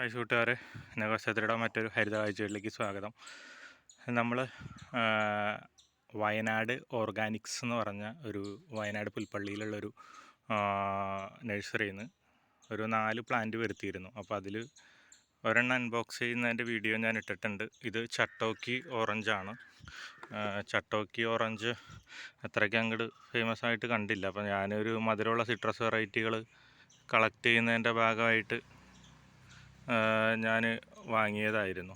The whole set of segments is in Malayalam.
ഹായ് കൂട്ടുകാരെ നഗോസത്തിയുടെ മറ്റൊരു ഹരിത കാഴ്ചകളിലേക്ക് സ്വാഗതം. നമ്മൾ വയനാട് ഓർഗാനിക്സ് എന്ന് പറഞ്ഞ ഒരു വയനാട് പുൽപ്പള്ളിയിലുള്ളൊരു നഴ്സറിയിൽ നിന്ന് ഒരു നാല് പ്ലാന്റ് വരുത്തിയിരുന്നു. അപ്പോൾ അതിൽ ഒരെണ്ണം അൺബോക്സ് ചെയ്യുന്നതിന്റെ വീഡിയോ ഞാൻ ഇട്ടിട്ടുണ്ട്. ഇത് ചട്ടോക്കി ഓറഞ്ചാണ് ചട്ടോക്കി ഓറഞ്ച് അത്രയ്ക്ക് അങ്ങോട്ട് ഫേമസ് ആയിട്ട് കണ്ടില്ല. അപ്പോൾ ഞാനൊരു മധുരമുള്ള സിട്രസ് വെറൈറ്റികൾ കളക്ട് ചെയ്യുന്നതിന്റെ ഭാഗമായിട്ട് ഞാൻ വാങ്ങിയതായിരുന്നു.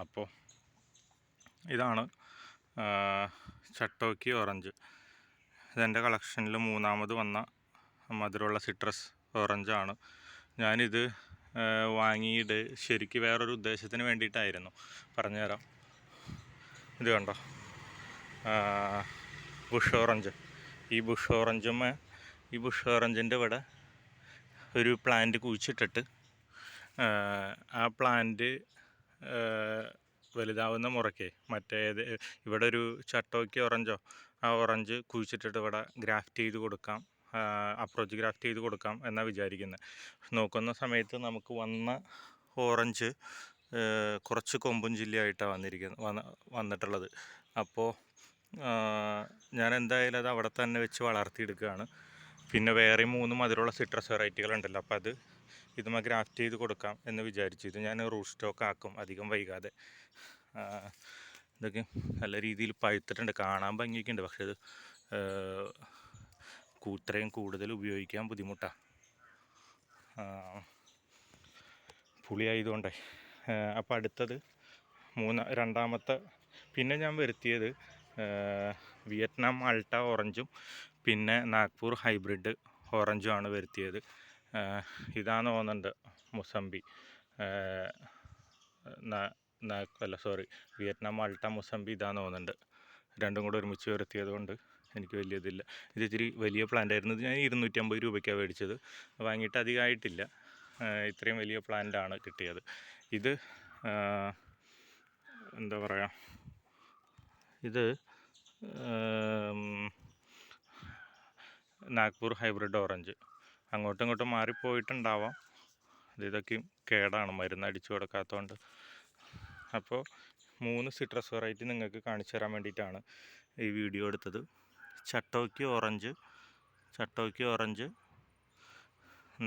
അപ്പോൾ ഇതാണ് ചട്ടോക്കി ഓറഞ്ച്. ഇതെന്റെ കളക്ഷനിൽ മൂന്നാമത് വന്ന മധുരമുള്ള സിട്രസ് ഓറഞ്ചാണ്. ഞാനിത് വാങ്ങിയിട്ട് ശരിക്ക് വേറൊരു ഉദ്ദേശത്തിന് വേണ്ടിയിട്ടായിരുന്നു. പറഞ്ഞുതരാം. ഇത് കണ്ടോ? Bush orange. ഈ ബുഷ് ഓറഞ്ചും ഈ ബുഷ് ഓറഞ്ചിന്റെ ഇവിടെ ഒരു പ്ലാന്റ് കുഴിച്ചിട്ടിട്ട് ആ പ്ലാന്റ് വലുതാവുന്ന മുറയ്ക്ക് മറ്റേത് ഇവിടെ ഒരു ചട്ടോക്കി ഓറഞ്ചോ ആ ഓറഞ്ച് കുഴിച്ചിട്ടിട്ട് ഇവിടെ ഗ്രാഫ്റ്റ് ചെയ്ത് കൊടുക്കാം. അപ്രോച്ച് ഗ്രാഫ്റ്റ് ചെയ്ത് കൊടുക്കാം എന്നാണ് വിചാരിക്കുന്നത് നോക്കുന്ന സമയത്ത് നമുക്ക് വന്ന ഓറഞ്ച് കുറച്ച് കൊമ്പും ജില്ലയായിട്ടാണ് വന്നിരിക്കുന്നത് വന്ന വന്നിട്ടുള്ളത്. അപ്പോൾ ഞാൻ എന്തായാലും അത് അവിടെ തന്നെ വെച്ച് വളർത്തിയെടുക്കുകയാണ്. പിന്നെ വേറെ മൂന്ന് മധുരമുള്ള സിട്രസ് വെറൈറ്റികൾ ഉണ്ടല്ലോ അപ്പോൾ അത് ഇതുമ ഗ്രാഫ്റ്റ് ചെയ്ത് കൊടുക്കാം എന്ന് വിചാരിച്ചു. ഇത് ഞാൻ റൂട്ട് സ്റ്റോക്ക് ആക്കും അധികം വൈകാതെ. ഇതൊക്കെ നല്ല രീതിയിൽ പഴുത്തിട്ടുണ്ട്. കാണാൻ ഭംഗിയൊക്കെ ഉണ്ട് പക്ഷേ ഇത് കൂത്രയും കൂടുതൽ ഉപയോഗിക്കാൻ ബുദ്ധിമുട്ടാണ് പുളിയായതുകൊണ്ടേ അപ്പോൾ അടുത്തത് മൂന്ന് രണ്ടാമത്തെ. പിന്നെ ഞാൻ വരുത്തിയത് വിയറ്റ്നാം അൾട്ട ഓറഞ്ചും പിന്നെ നാഗ്പൂർ ഹൈബ്രിഡ് ഓറഞ്ചും ആണ് വരുത്തിയത്. ഇതാണ് തോന്നുന്നുണ്ട് മുസംബി. അല്ല സോറി വിയറ്റ്നാം അൾട്ട മുസംബി ഇതാണ് തോന്നുന്നുണ്ട്. രണ്ടും കൂടെ ഒരുമിച്ച് വരുത്തിയത് കൊണ്ട് എനിക്ക് വലിയ ഇതില്ല. ഇത് ഇത്തിരി വലിയ പ്ലാന്റ് ആയിരുന്നു. ഞാൻ ഇരുന്നൂറ്റമ്പത് രൂപയ്ക്കാണ് മേടിച്ചത്. വാങ്ങിയിട്ട് അധികമായിട്ടില്ല ഇത്രയും വലിയ പ്ലാന്റാണ് കിട്ടിയത്. ഇത് എന്താ പറയുക ഇത് നാഗ്പൂർ ഹൈബ്രിഡ് ഓറഞ്ച്. അങ്ങോട്ടും ഇങ്ങോട്ടും മാറിപ്പോയിട്ടുണ്ടാവാം. അത് ഇതൊക്കെയും കേടാണ് മരുന്ന് അടിച്ചു കൊടുക്കാത്തതുകൊണ്ട് അപ്പോൾ മൂന്ന് സിട്രസ് വെറൈറ്റി നിങ്ങൾക്ക് കാണിച്ചു തരാൻ വേണ്ടിയിട്ടാണ് ഈ വീഡിയോ എടുത്തത്. ചട്ടോക്കി ഓറഞ്ച് ചട്ടോക്കി ഓറഞ്ച്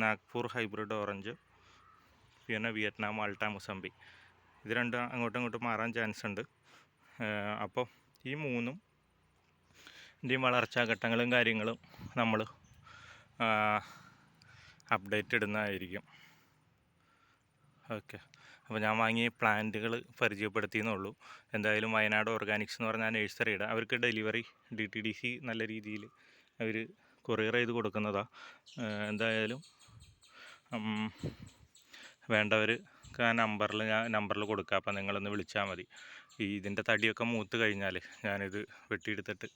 നാഗ്പൂർ ഹൈബ്രിഡ് ഓറഞ്ച് പിന്നെ വിയറ്റ്നാം ആൾട്ട മുസംബി ഇത് രണ്ടും അങ്ങോട്ടും ഇങ്ങോട്ടും മാറാൻ ചാൻസ് ഉണ്ട് അപ്പോൾ ഈ മൂന്നും ഇതിന്റെയും വളർച്ചാ ഘട്ടങ്ങളും കാര്യങ്ങളും നമ്മൾ അപ്ഡേറ്റ് ഇടുന്നതായിരിക്കും. ഓക്കെ അപ്പോൾ ഞാൻ വാങ്ങിയ പ്ലാന്റുകൾ പരിചയപ്പെടുത്തിയെന്നുള്ളൂ. എന്തായാലും വയനാട് ഓർഗാനിക്സ് എന്ന് പറഞ്ഞാൽ നേഴ്സറിയുടെ അവർക്ക് delivery D T D C നല്ല രീതിയിൽ അവർ കൊറിയർ ചെയ്ത് കൊടുക്കുന്നതാണ് എന്തായാലും വേണ്ടവർ ആ നമ്പറിൽ ഞാൻ നമ്പറിൽ കൊടുക്കാം. അപ്പോൾ നിങ്ങളൊന്ന് വിളിച്ചാൽ മതി. ഈ ഇതിന്റെ തടിയൊക്കെ മൂത്ത് കഴിഞ്ഞാൽ ഞാനിത് വെട്ടിയെടുത്തിട്ട്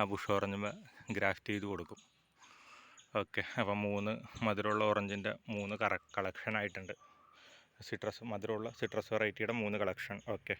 ആ ബുഷ് ഓറഞ്ച് ഗ്രാഫ്റ്റ് ചെയ്ത് കൊടുക്കും. ഓക്കെ. അപ്പോൾ മൂന്ന് മധുരമുള്ള ഓറഞ്ചിന്റെ മൂന്ന് കറ കളക്ഷൻ ആയിട്ടുണ്ട് സിട്രസ് മധുരമുള്ള സിട്രസ് വെറൈറ്റിയുടെ മൂന്ന് കളക്ഷൻ. ഓക്കെ.